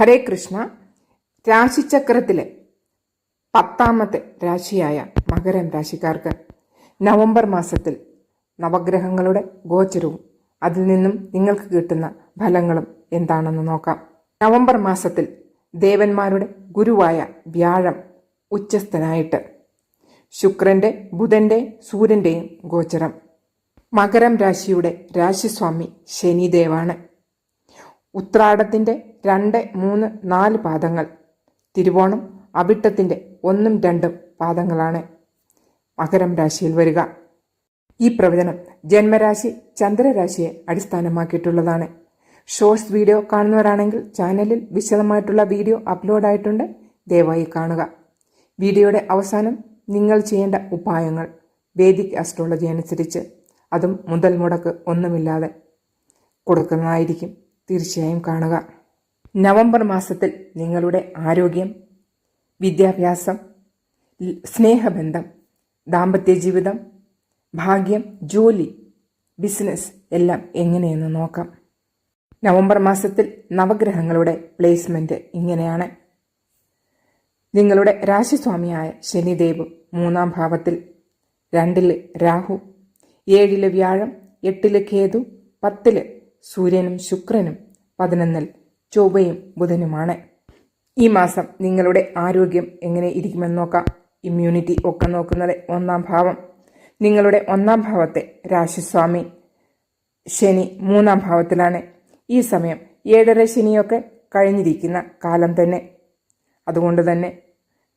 ഹരേ കൃഷ്ണ. രാശിചക്രത്തിലെ പത്താമത്തെ രാശിയായ മകരം രാശിക്കാർക്ക് നവംബർ മാസത്തിൽ നവഗ്രഹങ്ങളുടെ ഗോചരവും അതിൽ നിന്നും നിങ്ങൾക്ക് കിട്ടുന്ന ഫലങ്ങളും എന്താണെന്ന് നോക്കാം. നവംബർ മാസത്തിൽ ദേവന്മാരുടെ ഗുരുവായ വ്യാഴം ഉച്ചസ്ഥനായിട്ട് ശുക്രന്റെ ബുധന്റെ സൂര്യന്റെയും ഗോചരം. മകരം രാശിയുടെ രാശിസ്വാമി ശനിദേവാണ്. ഉത്രാടത്തിന്റെ രണ്ട് മൂന്ന് നാല് പാദങ്ങൾ. തിരുവോണം അവിട്ടത്തിന്റെ ഒന്നും രണ്ടും പാദങ്ങളാണ്. മകരം രാശിയിൽ വരിക. ഈ പ്രവചനം ജന്മരാശി ചന്ദ്രരാശിയെ അടിസ്ഥാനമാക്കിയിട്ടുള്ളതാണ്. ഷോർട്സ് വീഡിയോ കാണുന്നവരാണെങ്കിൽ ചാനലിൽ വിശദമായിട്ടുള്ള വീഡിയോ അപ്ലോഡ് ആയിട്ടുണ്ട്. ദയവായി കാണുക. വീഡിയോയുടെ അവസാനം നിങ്ങൾ ചെയ്യേണ്ട ഉപായങ്ങൾ. വേദിക് അസ്ട്രോളജി അനുസരിച്ച്. അതും മുതൽ മുടക്ക് ഒന്നുമില്ലാതെ. കൊടുക്കുന്നതായിരിക്കും. തീർച്ചയായും കാണുക. നവംബർ മാസത്തിൽ നിങ്ങളുടെ ആരോഗ്യം വിദ്യാഭ്യാസം സ്നേഹബന്ധം ദാമ്പത്യ ജീവിതം ഭാഗ്യം ജോലി ബിസിനസ് എല്ലാം എങ്ങനെയെന്ന് നോക്കാം. നവംബർ മാസത്തിൽ നവഗ്രഹങ്ങളുടെ പ്ലേസ്മെന്റ് ഇങ്ങനെയാണ്. നിങ്ങളുടെ രാശിസ്വാമിയായ ശനിദേവ് മൂന്നാം ഭാവത്തിൽ രണ്ടിൽ രാഹു ഏഴിൽ വ്യാഴം എട്ടിൽ കേതു പത്തിൽ സൂര്യനും ശുക്രനും പതിനൊന്നിൽ ചൊവ്വയും ബുധനുമാണ്. ഈ മാസം നിങ്ങളുടെ ആരോഗ്യം എങ്ങനെ ഇരിക്കുമെന്ന് നോക്കാം. ഇമ്മ്യൂണിറ്റി ഒക്കെ നോക്കുന്നത് ഒന്നാം ഭാവം. നിങ്ങളുടെ ഒന്നാം ഭാവത്തെ രാശിസ്വാമി ശനി മൂന്നാം ഭാവത്തിലാണ്. ഈ സമയം ഏഴര ശനിയൊക്കെ കഴിഞ്ഞിരിക്കുന്ന കാലം തന്നെ. അതുകൊണ്ട് തന്നെ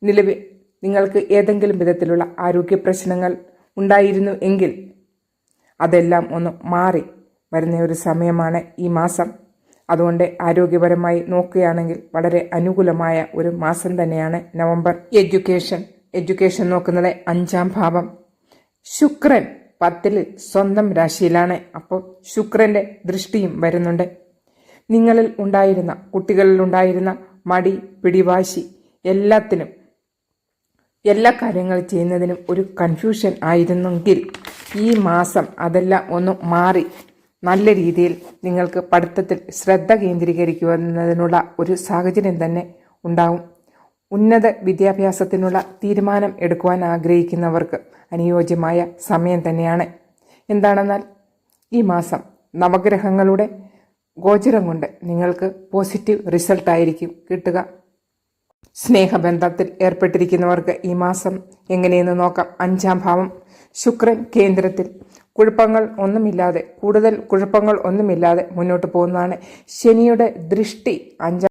നിലവിൽ നിങ്ങൾക്ക് ഏതെങ്കിലും വിധത്തിലുള്ള ആരോഗ്യ പ്രശ്നങ്ങൾ ഉണ്ടായിരുന്നു എങ്കിൽ അതെല്ലാം ഒന്ന് മാറി വരുന്ന ഒരു സമയമാണ് ഈ മാസം. അതുകൊണ്ട് ആരോഗ്യപരമായി നോക്കുകയാണെങ്കിൽ വളരെ അനുകൂലമായ ഒരു മാസം തന്നെയാണ് നവംബർ. എഡ്യൂക്കേഷൻ. എഡ്യൂക്കേഷൻ നോക്കുന്നത് അഞ്ചാം ഭാവം. ശുക്രൻ പത്തിൽ സ്വന്തം രാശിയിലാണ്. അപ്പോൾ ശുക്രന്റെ ദൃഷ്ടിയും വരുന്നുണ്ട്. നിങ്ങളിൽ ഉണ്ടായിരുന്ന കുട്ടികളിൽ ഉണ്ടായിരുന്ന മടി പിടിവാശി എല്ലാത്തിനും എല്ലാ കാര്യങ്ങൾ ചെയ്യുന്നതിനും ഒരു കൺഫ്യൂഷൻ ആയിരുന്നെങ്കിൽ ഈ മാസം അതെല്ലാം ഒന്ന് മാറി നല്ല രീതിയിൽ നിങ്ങൾക്ക് പഠിത്തത്തിൽ ശ്രദ്ധ കേന്ദ്രീകരിക്കുന്നതിനുള്ള ഒരു സാഹചര്യം തന്നെ ഉണ്ടാവും. ഉന്നത വിദ്യാഭ്യാസത്തിനുള്ള തീരുമാനം എടുക്കുവാൻ ആഗ്രഹിക്കുന്നവർക്ക് അനുയോജ്യമായ സമയം തന്നെയാണ്. എന്താണെന്നാൽ ഈ മാസം നവഗ്രഹങ്ങളുടെ ഗോചരം കൊണ്ട് നിങ്ങൾക്ക് പോസിറ്റീവ് റിസൾട്ടായിരിക്കും കിട്ടുക. സ്നേഹബന്ധത്തിൽ ഏർപ്പെട്ടിരിക്കുന്നവർക്ക് ഈ മാസം എങ്ങനെയെന്ന് നോക്കാം. അഞ്ചാം ഭാവം. ശുക്രൻ കേന്ദ്രത്തിൽ കുഴപ്പങ്ങൾ ഒന്നുമില്ലാതെ കൂടുതൽ കുഴപ്പങ്ങൾ ഒന്നുമില്ലാതെ മുന്നോട്ട് പോകുന്നതാണ് ശനിയുടെ ദൃഷ്ടി. അഞ്ചാം